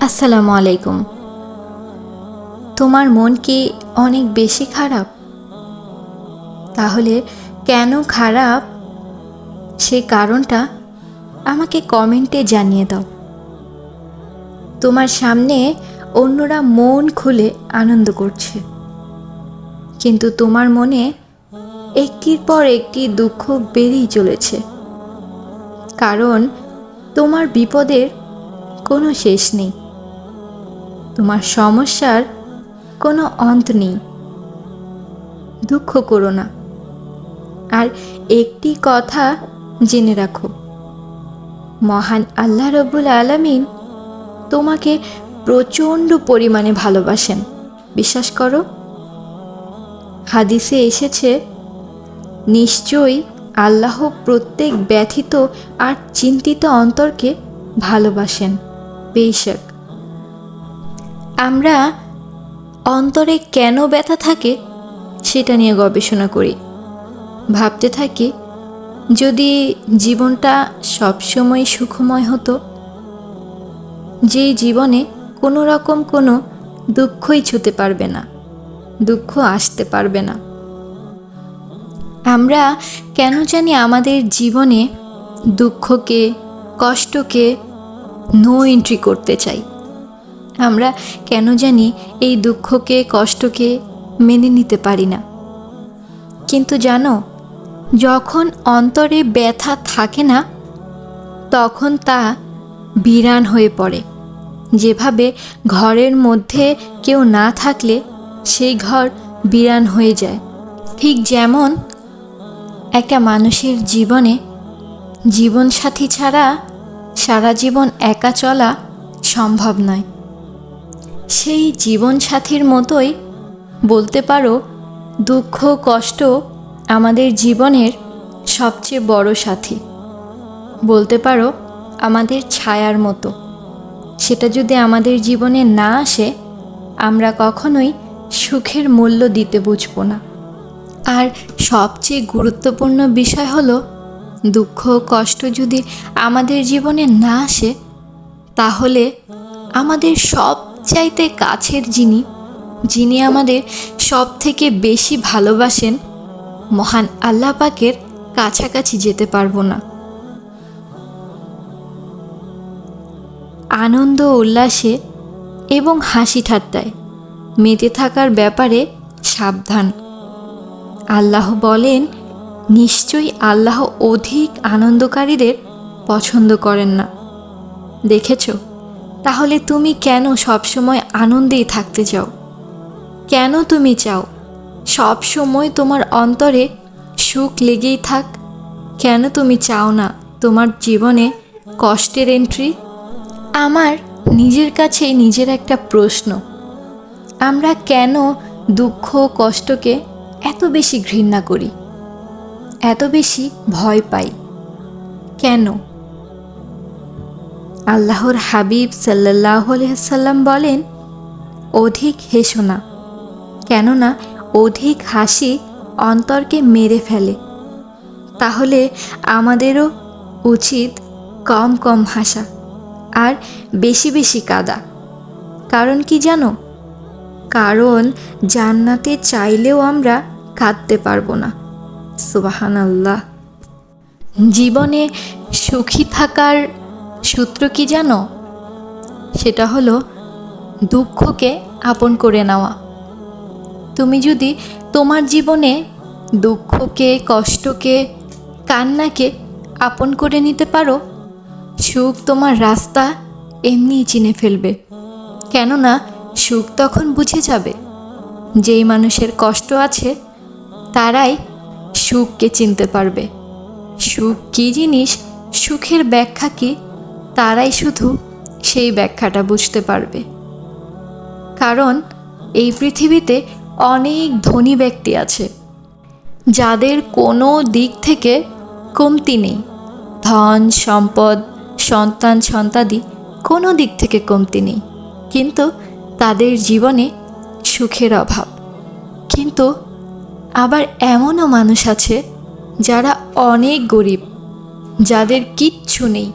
আসসালামু আলাইকুম। তোমার মন কি অনেক বেশি খারাপ? তাহলে কেন খারাপ? সে কারণটা আমাকে কমেন্টে জানিয়ে দাও। তোমার সামনে অন্যরা মন খুলে আনন্দ করছে। কিন্তু তোমার মনে একটির পর একটি দুঃখ বেড়েই চলেছে। কারণ তোমার বিপদের কোনো শেষ নেই। তোমার সমস্যার কোনো অন্ত নেই। দুঃখ করো না। আর একটি কথা জেনে রাখো। মহান আল্লাহ রব্বুল আলামিন তোমাকে প্রচণ্ড পরিমাণে ভালোবাসেন। বিশ্বাস করো, হাদিসে এসেছে, নিশ্চয়ই আল্লাহ প্রত্যেক ব্যথিত আর চিন্তিত অন্তরকে ভালোবাসেন। বেশক। আমরা অন্তরে কেন ব্যথা থাকে সেটা নিয়ে গবেষণা করি। ভাবতে থাকি, যদি জীবনটা সবসময় সুখময় হতো যেই জীবনে কোনো রকম কোনো দুঃখই ছুতে পারবে না, দুঃখ আসতে পারবে না। আমরা কেন জানি আমাদের জীবনে দুঃখকে, কষ্টকে নো এন্ট্রি করতে চাই। আমরা কেন জানি এই দুঃখকে, কষ্টকে মেনে নিতে পারি না। কিন্তু জানো, যখন অন্তরে ব্যথা থাকে না, তখন তা বিরান হয়ে পড়ে। যেভাবে ঘরের মধ্যে কেউ না থাকলে সেই ঘর বিরান হয়ে যায়। ঠিক যেমন একটা মানুষের জীবনে জীবনসাথী ছাড়া সারা জীবন একা চলা সম্ভব নয়। সেই জীবনসাথীর মতোই বলতে পারো, দুঃখ, কষ্ট আমাদের জীবনের সবচেয়ে বড় সাথী। বলতে পারো, আমাদের ছায়ার মতো। সেটা যদি আমাদের জীবনে না আসে, আমরা কখনোই সুখের মূল্য দিতে বুঝব না। আর সবচেয়ে গুরুত্বপূর্ণ বিষয় হলো দুঃখ কষ্ট যদি আমাদের জীবনে না আসে, তাহলে আমাদের সব চাইতে কাছের যিনি যিনি আমাদের সব থেকে বেশি ভালোবাসেন, মহান আল্লাহ পাকের কাছাকাছি যেতে পারব না। আনন্দ উল্লাসে এবং হাসি ঠাট্টায় মেতে থাকার ব্যাপারে সাবধান। আল্লাহ বলেন নিশ্চয়ই আল্লাহ অধিক আনন্দকারীদের পছন্দ করেন না। দেখেছ? তাহলে তুমি কেন সবসময় আনন্দেই থাকতে চাও? কেন তুমি চাও? সব সময় তোমার অন্তরে সুখ লেগেই থাক। কেন তুমি চাও না তোমার জীবনে কষ্টের এন্ট্রি আমার নিজের কাছেই নিজের একটা প্রশ্ন। আমরা কেন দুঃখ কষ্টকে এত বেশি ঘৃণা করি? এত বেশি ভয় পাই। কেন? আল্লাহর হাবিব সাল্লাহ সাল্লাম বলেন, অধিক হেসো না, কেননা অধিক হাসি অন্তরকে মেরে ফেলে। তাহলে আমাদেরও উচিত কম কম হাসা আর বেশি বেশি কাদা। কারণ কি জানো? কারণ জান্নাতে চাইলেও আমরা কাঁদতে পারব না। সুবাহান আল্লাহ জীবনে সুখী থাকার সূত্র কি জানো? সেটা হলো দুঃখকে আপন করে নেওয়া। তুমি যদি তোমার জীবনে দুঃখকে, কষ্টকে, কান্নাকে আপন করে নিতে পারো, সুখ তোমার রাস্তা এমনিই চিনে ফেলবে। কেননা সুখ তখন বুঝে যাবে। যেই মানুষের কষ্ট আছে, তারাই সুখকে চিনতে পারবে। সুখ কী জিনিস? সুখের ব্যাখ্যা কী? তারাই শুধু সেই ব্যাখ্যাটা বুঝতে পারবে। কারণ এই পৃথিবীতে অনেক ধনী ব্যক্তি আছে, যাদের কোনো দিক থেকে কমতি নেই। ধন, সম্পদ, সন্তান, সন্তাদি কোনো দিক থেকে কমতি নেই। কিন্তু তাদের জীবনে সুখের অভাব। কিন্তু আবার এমনও মানুষ আছে যারা অনেক গরিব, যাদের কিচ্ছু নেই।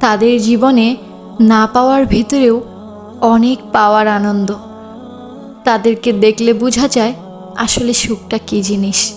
তাদের জীবনে না পাওয়ার ভেতরেও অনেক পাওয়ার আনন্দ। তাদেরকে দেখলে বোঝা যায় আসলে সুখটা কী জিনিস।